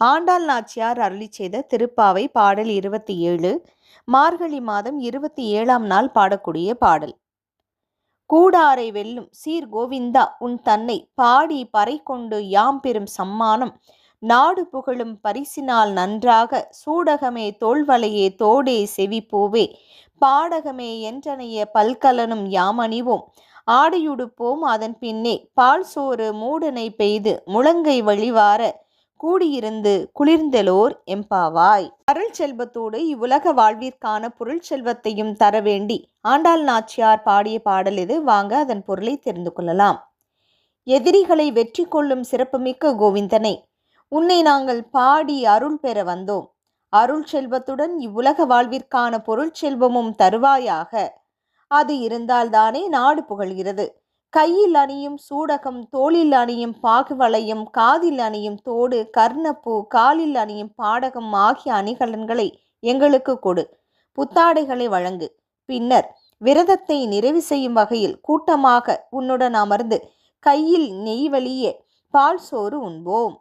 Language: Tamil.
ஆண்டாள் நாச்சியார் அருளி செய்த திருப்பாவை பாடல் இருபத்தி ஏழு மார்கழி மாதம் இருபத்தி ஏழாம் நாள் பாடக்கூடிய பாடல். கூடாரை வெல்லும் சீர் கோவிந்தா உன் தன்னை பாடி பறை கொண்டு யாம் பெறும் சம்மானம் நாடு புகழும் பரிசினால் நன்றாக சூடகமே தோல்வலையே தோடே செவிப்பூவே பாடகமே என்றனைய பல்கலனும் யாமணிவோம் ஆடையுடுப்போம் அதன் பின்னே பால் சோறு மூடனை பெய்து முழங்கை வழிவார கூடியிருந்து குளிர்ந்தெலோர் எம்பாவாய். அருள் செல்வத்தோடு இவ்வுலக வாழ்விற்கான பொருள் செல்வத்தையும் தர வேண்டி ஆண்டாள் நாச்சியார் பாடிய பாடல் இது. வாங்க அதன் பொருளை தெரிந்து கொள்ளலாம். எதிரிகளை வெற்றி கொள்ளும் சிறப்புமிக்க கோவிந்தனை உன்னை நாங்கள் பாடி அருள் பெற வந்தோம். அருள் செல்வத்துடன் இவ்வுலக வாழ்விற்கான பொருள் செல்வமும் தருவாயாக. அது இருந்தால்தானே நாடு புகழ்கிறது. கையில் அணியும் சூடகம் தோளில் அணியும் பாகுவளையம் காதில் அணியும் தோடு கர்ணப்பூ காலில் அணியும் பாடகம் ஆகிய அணிகலன்களை எங்களுக்கு கொடு. புத்தாடைகளை வழங்கு. பின்னர் விரதத்தை நிறைவு செய்யும் வகையில் கூட்டமாக உன்னுடன் அமர்ந்து கையில் நெய் வழியே பால் சோறு உண்போம்.